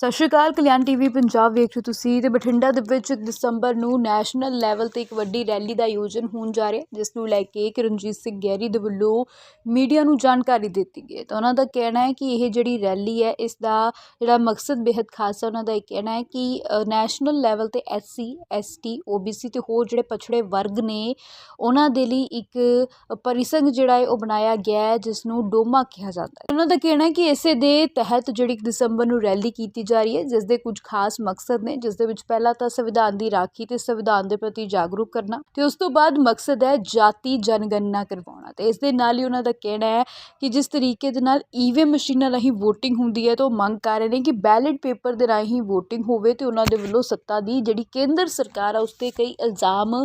ਸਤਿ ਸ਼੍ਰੀ ਅਕਾਲ, ਕਲਿਆਣ ਟੀਵੀ ਪੰਜਾਬ ਵੇਖ ਰਹੇ ਹੋ ਤੁਸੀਂ ਤੇ ਬਠਿੰਡਾ ਦੇ ਵਿੱਚ ਦਸੰਬਰ ਨੂੰ ਨੈਸ਼ਨਲ ਲੈਵਲ ਤੇ ਇੱਕ ਵੱਡੀ ਰੈਲੀ ਦਾ ਆਯੋਜਨ ਹੋਣ ਜਾ ਰਿਹਾ, ਜਿਸ ਨੂੰ ਲੈ ਕੇ ਕਿਰਨਜੀਤ ਸਿੰਘ ਗੈਰੀ ਦੇ ਵੱਲੋਂ ਮੀਡੀਆ ਨੂੰ ਜਾਣਕਾਰੀ ਦਿੱਤੀ ਗਈ ਹੈ। ਤਾਂ ਉਹਨਾਂ ਦਾ ਕਹਿਣਾ ਹੈ ਕਿ ਇਹ ਜਿਹੜੀ ਰੈਲੀ ਹੈ, ਇਸ ਦਾ ਜਿਹੜਾ ਮਕਸਦ ਬੇहद ਖਾਸ ਹੈ, ਉਹਨਾਂ ਦਾ ਇਹ ਕਹਿਣਾ ਹੈ ਕਿ ਨੈਸ਼ਨਲ ਲੈਵਲ ਤੇ ਐਸਸੀ ਐਸਟੀ ਓਬੀਸੀ ਤੇ ਹੋਰ ਜਿਹੜੇ ਪਛੜੇ ਵਰਗ ਨੇ, ਉਹਨਾਂ ਦੇ ਲਈ ਇੱਕ ਪਰਿਸੰਘ ਜਿਹੜਾ ਹੈ ਉਹ ਬਣਾਇਆ ਗਿਆ ਹੈ, ਜਿਸ ਨੂੰ ਡੋਮਾ ਕਿਹਾ ਜਾਂਦਾ ਹੈ। ਉਹਨਾਂ ਦਾ ਕਹਿਣਾ ਹੈ ਕਿ ਇਸੇ ਦੇ ਤਹਿਤ ਜਿਹੜੀ ਇੱਕ ਦਸੰਬਰ ਨੂੰ ਰੈਲੀ ਕੀਤੀ ਜਾ ਰਹੀ ਹੈ, ਜਿਸ ਦੇ ਕੁਝ ਖਾਸ ਮਕਸਦ ਨੇ, ਜਿਸ ਦੇ ਵਿੱਚ ਪਹਿਲਾ ਤਾਂ ਸੰਵਿਧਾਨ ਦੀ ਰਾਖੀ ਤੇ ਸੰਵਿਧਾਨ ਦੇ ਪ੍ਰਤੀ ਜਾਗਰੂਕ ਕਰਨਾ ਤੇ ਉਸ ਤੋਂ ਬਾਅਦ ਮਕਸਦ ਹੈ ਜਾਤੀ ਜਨਗਣਨਾ ਕਰਵਾਉਣਾ ਤੇ ਇਸ ਦੇ ਨਾਲ ਹੀ ਉਹਨਾਂ ਦਾ ਕਹਿਣਾ ਹੈ ਕਿ ਜਿਸ ਤਰੀਕੇ ਦੇ ਨਾਲ ਈਵੀਐਮ ਮਸ਼ੀਨਾਂ ਰਾਹੀਂ VOTING ਹੁੰਦੀ ਹੈ, ਤਾਂ ਉਹ ਮੰਗ ਕਰ ਰਹੇ ਨੇ ਕਿ ਬੈਲਟ ਪੇਪਰ ਦੇ ਰਾਹੀਂ VOTING ਹੋਵੇ ਤੇ ਉਹਨਾਂ ਦੇ ਵੱਲੋਂ ਸੱਤਾ ਦੀ ਜਿਹੜੀ ਕੇਂਦਰ ਸਰਕਾਰ ਆ, ਉਸ ਤੇ ਕਈ ਇਲਜ਼ਾਮ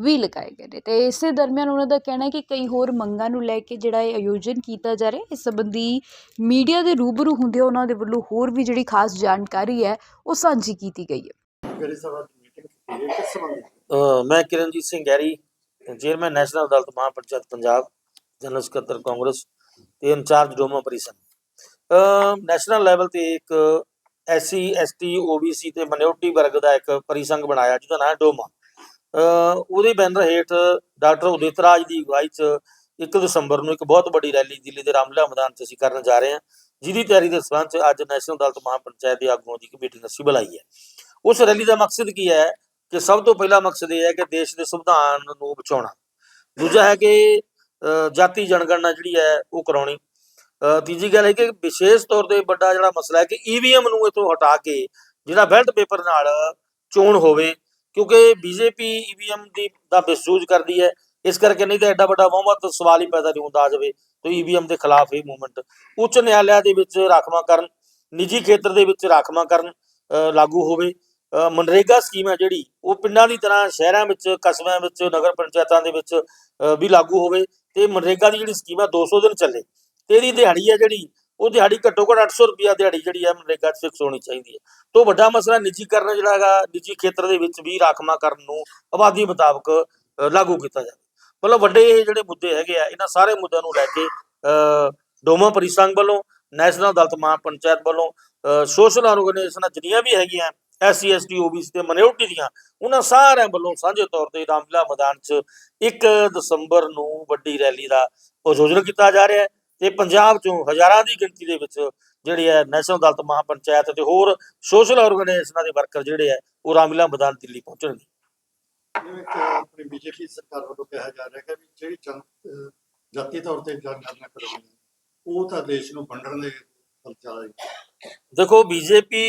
ਵੀ ਲਗਾਏ ਗਏ ਨੇ। ਤੇ ਇਸੇ ਦਰਮਿਆਨ ਉਹਨਾਂ ਦਾ ਕਹਿਣਾ ਹੈ ਕਿ ਕਈ ਹੋਰ ਮੰਗਾਂ ਨੂੰ ਲੈ ਕੇ ਜਿਹੜਾ ਇਹ ਆਯੋਜਨ ਕੀਤਾ ਜਾ ਰਿਹਾ ਇਸ ਸੰਬੰਧੀ ਮੀਡੀਆ ਦੇ ਰੂਬਰੂ ਹੁੰਦੇ ਉਹਨਾਂ ਦੇ ਵੱਲੋਂ ਹੋਰ ਵੀ ਜਿਹੜੀ ਖਾਸ ਜਾਣਕਾਰੀ ਹੈ ਉਹ ਸਾਂਝੀ ਕੀਤੀ ਗਈ ਹੈ। ਮੈਂ Kiranjit Singh Garry chairman national ਅਦਾਲਤ ਮਹਾਪੰਚਾਇਤ ਪੰਜਾਬ ਜਨਰਲ ਸਕੱਤਰ ਕਾਂਗਰਸ ਤੇ ਇੰਚਾਰਜ ਡੋਮਾ ਪਰਿਸਨ ਅ ਨੈਸ਼ਨਲ ਲੈਵਲ ਤੇ ਇੱਕ ਐਸਸੀ ਐਸਟੀ ਓਬੀਸੀ ਤੇ ਮਿਨੋਰਟੀ ਵਰਗ ਦਾ ਇੱਕ ਪਰਿਸੰਘ ਬਣਾਇਆ ਜਿਹਦਾ ਨਾਮ ਹੈ ਡੋਮਾ। ਉਹਦੇ ਬੈਨਰ ਹੇਠ ਡਾਕਟਰ ਉਦਿਤ ਰਾਜ ਦੀ ਅਗਵਾਈ 'ਚ 1 ਦਸੰਬਰ ਨੂੰ ਇੱਕ ਬਹੁਤ ਵੱਡੀ ਰੈਲੀ ਦਿੱਲੀ ਦੇ ਰਾਮਲੀਲਾ ਮੈਦਾਨ 'ਚ ਅਸੀਂ ਕਰਨ ਜਾ ਰਹੇ ਹਾਂ। ਜਿਹਦੀ ਤਿਆਰੀ ਦੇ ਸੰਬੰਧ 'ਚ ਅੱਜ ਨੈਸ਼ਨਲ ਅਦਾਲਤ ਮਹਾਪੰਚਾਇਤ ਦੇ ਆਗੂਆਂ ਦੀ ਇੱਕ ਮੀਟਿੰਗ ਅਸੀਂ ਬੁਲਾਈ ਹੈ। ਉਸ ਰੈਲੀ ਦਾ ਮਕਸਦ ਕੀ ਹੈ ਕਿ ਸਭ ਤੋਂ ਪਹਿਲਾ ਮਕਸਦ ਇਹ ਹੈ ਕਿ ਦੇਸ਼ ਦੇ ਸੰਵਿਧਾਨ ਨੂੰ ਬਚਾਉਣਾ। ਦੂਜਾ ਹੈ ਕਿ ਜਾਤੀ ਜਨਗਣਨਾ ਜਿਹੜੀ ਹੈ ਉਹ ਕਰਾਉਣੀ। ਤੀਜੀ ਗੱਲ ਹੈ ਕਿ ਵਿਸ਼ੇਸ਼ ਤੌਰ ਤੇ ਵੱਡਾ ਜਿਹੜਾ ਮਸਲਾ ਹੈ ਕਿ ਈਵੀਐਮ ਨੂੰ ਇਥੋਂ ਹਟਾ ਕੇ ਜਿਹੜਾ ਬੈਲਟ ਪੇਪਰ ਨਾਲ ਚੋਣ ਹੋਵੇ ਕਿਉਂਕਿ ਬੀਜੇਪੀ ਈਵੀਐਮ ਦੀ ਦਾ ਮਿਸਯੂਜ਼ ਕਰਦੀ ਹੈ, ਇਸ ਕਰਕੇ ਨਹੀਂ ਤਾਂ ਐਡਾ ਵੱਡਾ ਬਹੁਮਤ ਸਵਾਲ ਹੀ ਪੈਦਾ ਨਹੀਂ ਹੁੰਦਾ ਆ ਜਾਵੇ, ਤੇ ਈਵੀਐਮ ਦੇ ਖਿਲਾਫ ਇਹ ਮੂਵਮੈਂਟ ਉੱਚ ਨਿਆਲਿਆ ਦੇ ਵਿੱਚ ਰਾਖਵਾਂਕਰਨ ਨਿੱਜੀ ਖੇਤਰ ਦੇ ਵਿੱਚ ਰਾਖਵਾਂਕਰਨ ਕਰਨ ਲਾਗੂ ਹੋਵੇ। ਮਨਰੇਗਾ ਸਕੀਮ ਹੈ ਜਿਹੜੀ, ਉਹ ਪਿੰਡਾਂ ਦੀ ਤਰ੍ਹਾਂ ਸ਼ਹਿਰਾਂ ਵਿੱਚ, ਕਸਬਿਆਂ ਵਿੱਚ, ਨਗਰ ਪੰਚਾਇਤਾਂ ਦੇ ਵਿੱਚ ਵੀ ਲਾਗੂ ਹੋਵੇ, ਤੇ ਮਨਰੇਗਾ ਦੀ ਜਿਹੜੀ ਸਕੀਮ ਹੈ 200 ਦਿਨ ਚੱਲੇ। ਤੇ ਇਹਦੀ ਦਿਹਾੜੀ ਹੈ ਜਿਹੜੀ ਉਹ ਦਿਹਾੜੀ ਘੱਟੋ ਘੱਟ 800 ਰੁਪਿਆ ਦਿਹਾੜੀ ਜਿਹੜੀ ਹੈ ਮਨਰੇਗਾ 'ਚ ਫਿਕਸ ਹੋਣੀ ਚਾਹੀਦੀ ਹੈ। ਤੋਂ ਵੱਡਾ ਮਸਲਾ ਨਿੱਜੀਕਰਨ ਜਿਹੜਾ ਹੈਗਾ ਨਿੱਜੀ ਖੇਤਰ ਦੇ ਵਿੱਚ ਵੀ ਰਾਖਵਾਂਕਰਨ ਨੂੰ ਆਬਾਦੀ ਮੁਤਾਬਕ ਲਾਗੂ ਕੀਤਾ ਜਾਵੇ। ਮਤਲਬ ਵੱਡੇ ਇਹ ਜਿਹੜੇ ਮੁੱਦੇ ਹੈਗੇ ਆ ਇਹਨਾਂ ਸਾਰੇ ਮੁੱਦਿਆਂ ਨੂੰ ਲੈ ਕੇ ਅ, ਡੋਮਾ ਪਰਿਸੰਘ ਵੱਲੋਂ ਨੈਸ਼ਨਲ ਅਦਾਲਤ ਮਹਾਪੰਚਾਇਤ ਵੱਲੋਂ ਸੋਸ਼ਲ ਆਰਗੇਨਾਈਜੇਸ਼ਨਾਂ ਜਿੰਨੀਆਂ ਵੀ ਹੈਗੀਆਂ ਐਸਸੀ ਐਸਟੀ ਓਬੀਸੀ ਤੇ ਮਿਨੋਰਟੀ ਦੀਆਂ ਉਹਨਾਂ ਸਾਰਿਆਂ ਵੱਲੋਂ ਸਾਂਝੇ ਤੌਰ ਤੇ ਰਾਮਲੀਲਾ ਮੈਦਾਨ 'ਚ 1 ਦਸੰਬਰ ਨੂੰ ਵੱਡੀ ਰੈਲੀ ਦਾ ਆਯੋਜਨ ਕੀਤਾ ਜਾ ਰਿਹਾ ਹੈ। ਤੇ ਪੰਜਾਬ 'ਚੋਂ ਹਜ਼ਾਰਾਂ ਦੀ ਗਿਣਤੀ ਦੇ ਵਿੱਚ ਜਿਹੜੀ ਹੈ ਨੈਸ਼ਨਲ ਅਦਾਲਤ ਮਹਾਪੰਚਾਇਤ ਤੇ ਹੋਰ ਸੋਸ਼ਲ ਆਰਗੇਨਾਈਜੇਸ਼ਨਾਂ ਦੇ ਵਰਕਰ ਜਿਹੜੇ ਹੈ ਉਹ ਰਾਮਲੀਲਾ ਮੈਦਾਨ ਦਿੱਲੀ ਪਹੁੰਚਣਗੇ। ਜਿਵੇਂ ਕਿ ਆਪਣੀ ਬੀਜੇਪੀ ਸਰਕਾਰ ਵੱਲੋਂ ਕਿਹਾ ਜਾ ਰਿਹਾ ਹੈ ਕਿ ਵੀ ਜਿਹੜੀ ਜਨ ਅਹ ਜਾਤੀ ਤੌਰ ਤੇ ਜਨਗਣਨਾ ਕਰਵਾਉਣੀ ਹੈ, ਉਹ ਤਾਂ ਦੇਸ਼ ਨੂੰ ਵੰਡਣ ਦੇ ਵੱਲ ਜਾ ਰਹੀ ਹੈ। ਦੇਖੋ ਬੀਜੇਪੀ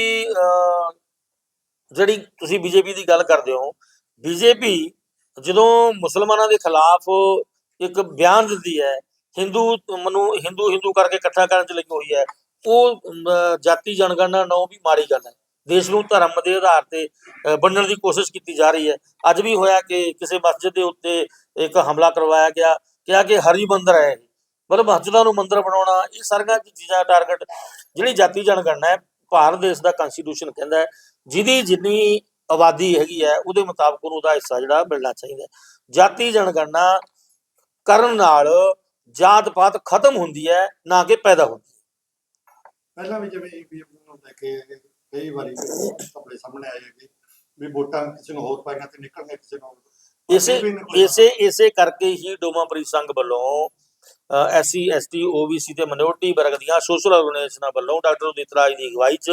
ਜਿਹੜੀ ਤੁਸੀਂ ਬੀਜੇਪੀ ਦੀ ਗੱਲ ਕਰਦੇ ਹੋ ਬੀਜੇਪੀ ਜਦੋਂ ਮੁਸਲਮਾਨਾਂ ਦੇ ਖਿਲਾਫ ਇੱਕ ਬਿਆਨ ਦਿੰਦੀ ਹੈ ਹਿੰਦੂ ਮਨੂੰ, ਹਿੰਦੂ ਹਿੰਦੂ ਕਰਕੇ ਇਕੱਠਾ ਕਰਨ ਚ ਲੱਗੀ ਹੋਈ ਹੈ। ਉਹ ਜਾਤੀ ਜਨਗਣਨਾ ਨਾ ਵੀ ਮਾੜੀ ਗੱਲ ਹੈ। ਦੇਸ਼ ਨੂੰ ਧਰਮ ਦੇ ਆਧਾਰ ਤੇ ਵੰਡਣ ਦੀ ਕੋਸ਼ਿਸ਼ ਕੀਤੀ ਜਾ ਰਹੀ ਹੈ। ਅੱਜ ਵੀ ਹੋਇਆ ਕਿ ਕਿਸੇ ਮਸਜਿਦ ਦੇ ਉੱਤੇ ਇੱਕ ਹਮਲਾ ਕਰਵਾਇਆ ਗਿਆ। ਕਿਹਾ ਕਿ ਹਰੀ ਮੰਦਰ ਹੈ ਇਹ। ਮਤਲਬ ਮਸਜਿਦਾਂ ਨੂੰ ਮੰਦਰ ਬਣਾਉਣਾ, ਇਹ ਸਾਰੀਆਂ ਚੀਜ਼ਾਂ ਟਾਰਗੇਟ ਜਿਹੜੀ ਜਾਤੀ ਜਨਗਣਨਾ ਹੈ, ਭਾਰਤ ਦੇਸ਼ ਦਾ ਕਨਸਟੀਟਿਊਸ਼ਨ ਕਹਿੰਦਾ ਹੈ, ਜਿਹਦੀ ਜਿੰਨੀ ਆਬਾਦੀ ਹੈਗੀ ਹੈ, ਉਹਦੇ ਮੁਤਾਬਕ ਉਹਨੂੰ ਉਹਦਾ ਹਿੱਸਾ ਜਿਹੜਾ ਮਿਲਣਾ ਚਾਹੀਦਾ ਜਾਤੀ ਜਨਗਣਨਾ ਕਰਨ ਨਾਲ ਜਾਤ ਪਾਤ ਖਤਮ ਹੁੰਦੀ ਹੈ ਨਾ ਕਿ ਪੈਦਾ ਹੁੰਦੀ ਹੈ। ਪਹਿਲਾਂ ਵੀ ਜਿਵੇਂ ਈਵੀਐਮ ਨੂੰ ਲੈ ਕੇ ਕਈ ਵਾਰੀ ਆਪਣੇ ਸਾਹਮਣੇ ਆਏ ਕਿ ਵੀ ਵੋਟਾਂ ਕਿਸੇ ਨੂੰ ਹੋਰ ਪਾਈਆਂ ਤੇ ਨਿਕਲਣਗੇ ਕਿਸੇ ਨੂੰ ਇਸੇ। ਇਸੇ ਇਸੇ ਕਰਕੇ ਹੀ ਡੋਮਾ ਸੰਘ ਵੱਲੋਂ ਐਸਸੀ ਐਸਟੀ ਓਬੀਸੀ ਤੇ ਮਿਨੋਰਟੀ ਵਰਗ ਦੀਆਂ ਸੋਸ਼ਲ ਆਰਗੇਨਾਈਜੇਸ਼ਨਾਂ ਵੱਲੋਂ ਡਾਕਟਰ ਉਦਿਤ ਰਾਜ ਦੀ ਅਗਵਾਈ 'ਚ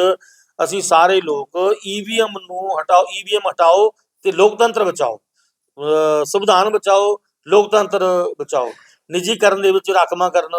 ਅਸੀਂ ਸਾਰੇ ਲੋਕ ਈਵੀਐਮ ਨੂੰ ਹਟਾਓ ਈਵੀਐਮ ਹਟਾਓ ਤੇ ਲੋਕਤੰਤਰ ਬਚਾਓ। ਸੰਵਿਧਾਨ ਬਚਾਓ ਲੋਕਤੰਤਰ ਬਚਾਓ। ਨਿੱਜੀਕਰਨ ਦੇ ਵਿੱਚ ਰਾਖਵਾਂ ਕਰਨ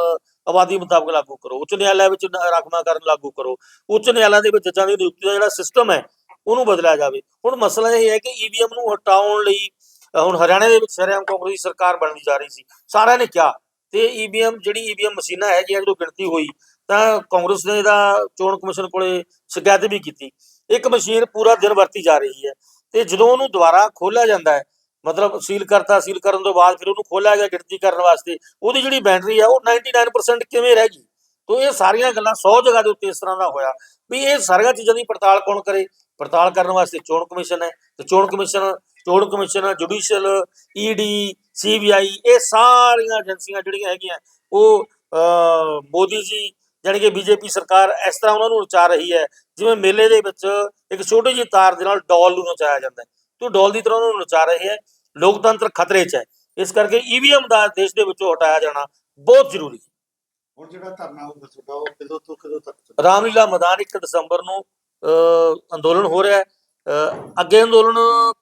ਆਬਾਦੀ ਮੁਤਾਬਕ ਲਾਗੂ ਕਰੋ। ਉੱਚ ਨਿਆਲਿਆ ਵਿੱਚ ਰਾਖਵਾਂ ਕਰਨ ਲਾਗੂ ਕਰੋ। ਉੱਚ ਨਿਆਲਿਆਂ ਦੇ ਵਿੱਚ ਜੱਜਾਂ ਦੀ ਨਿਯੁਕਤੀ ਦਾ ਜਿਹੜਾ ਸਿਸਟਮ ਹੈ, ਉਹਨੂੰ ਬਦਲਿਆ ਜਾਵੇ। ਹੁਣ ਮਸਲਾ ਇਹ ਹੈ ਕਿ ਈਵੀਐਮ ਨੂੰ ਹਟਾਉਣ ਲਈ ਹੁਣ ਹਰਿਆਣਾ ਦੇ ਵਿੱਚ ਸ਼ਰਿਆਮ ਕਾਂਗਰਸ ਦੀ ਸਰਕਾਰ ਬਣਦੀ ਜਾ ਰਹੀ ਸੀ। ਸਾਰਿਆਂ ਨੇ ਕਿਹਾ ਤੇ ਈਵੀਐਮ ਜਿਹੜੀ ਈਵੀਐਮ ਮਸ਼ੀਨਾਂ ਹੈਗੀਆਂ, ਜਦੋਂ ਗਿਣਤੀ ਹੋਈ, ਤਾਂ ਕਾਂਗਰਸ ਨੇ ਇਹਦਾ ਚੋਣ ਕਮਿਸ਼ਨ ਕੋਲੇ ਸ਼ਿਕਾਇਤ ਵੀ ਕੀਤੀ। ਇੱਕ ਮਸ਼ੀਨ ਪੂਰਾ ਦਿਨ ਵਰਤੀ ਜਾ ਰਹੀ ਹੈ ਤੇ ਜਦੋਂ ਉਹਨੂੰ ਦੁਬਾਰਾ ਖੋਲਿਆ ਜਾਂਦਾ ਹੈ ਮਤਲਬ ਸੀਲ ਕਰਤਾ ਸੀਲ ਕਰਨ ਤੋਂ ਬਾਅਦ ਫਿਰ ਉਹਨੂੰ ਖੋਲਿਆ ਗਿਆ ਗਿਣਤੀ ਕਰਨ ਵਾਸਤੇ। ਉਹਦੀ ਜਿਹੜੀ ਬੈਟਰੀ ਆ, ਉਹ 99% ਕਿਵੇਂ ਰਹਿ ਗਈ? ਤੋ ਇਹ ਸਾਰੀਆਂ ਗੱਲਾਂ 100 ਜਗ੍ਹਾ ਦੇ ਉੱਤੇ ਇਸ ਤਰ੍ਹਾਂ ਦਾ ਹੋਇਆ ਵੀ ਇਹ ਸਾਰੀਆਂ ਚੀਜ਼ਾਂ ਦੀ ਪੜਤਾਲ ਕੌਣ ਕਰੇ? ਪੜਤਾਲ ਕਰਨ ਵਾਸਤੇ ਚੋਣ ਕਮਿਸ਼ਨ ਹੈ। ਤੇ ਚੋਣ ਕਮਿਸ਼ਨ ਚੋਣ ਕਮਿਸ਼ਨ ਜੁਡੀਸ਼ੀਅਲ ਈਡੀ ਸੀਬੀਆਈ ਇਹ ਸਾਰੀਆਂ ਏਜੰਸੀਆਂ ਜਿਹੜੀਆਂ ਹੈਗੀਆਂ, ਉਹ ਮੋਦੀ ਜੀ, ਜਾਣੀ ਕਿ ਬੀਜੇਪੀ ਸਰਕਾਰ ਇਸ ਤਰ੍ਹਾਂ ਉਹਨਾਂ ਨੂੰ ਨਚਾ ਰਹੀ ਹੈ। ਜਿਵੇਂ ਮੇਲੇ ਦੇ ਵਿੱਚ ਇੱਕ ਛੋਟੀ ਜਿਹੀ ਤਾਰ ਦੇ ਨਾਲ ਡੋਲ ਨੂੰ ਨਚਾਇਆ ਜਾਂਦਾ ਹੈ। ਤੇ ਡੋਲ ਦੀ ਤਰ੍ਹਾਂ ਉਹਨਾਂ ਨਚਾ ਰਹੇ ਹੈ ਲੋਕਤੰਤਰ ਖਤਰੇ 'ਚ ਹੈ। ਇਸ ਕਰਕੇ ਈਵੀਐਮ ਦਾ ਦੇਸ਼ ਦੇ ਵਿੱਚੋਂ ਹਟਾਇਆ ਜਾਣਾ ਬਹੁਤ ਜ਼ਰੂਰੀ ਹੈ। ਹੁਣ ਜਿਹੜਾ ਧਰਨਾ ਹੋਊਗਾ ਤੁਹਾਡਾ ਉਹ ਕਦੋਂ ਤੋਂ ਕਦੋਂ ਤੱਕ? ਰਾਮਲੀਲਾ ਮੈਦਾਨ 1 ਦਸੰਬਰ ਨੂੰ ਅ, ਅੰਦੋਲਨ ਹੋ ਰਿਹਾ ਹੈ। ਅ, ਅੱਗੇ ਅੰਦੋਲਨ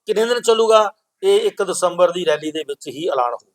ਕਿੰਨੇ ਦਿਨ ਚੱਲੂਗਾ? ਇਹ 1 ਦਸੰਬਰ ਦੀ ਰੈਲੀ ਦੇ ਵਿੱਚ ਹੀ ਐਲਾਨ ਹੋਊਗਾ।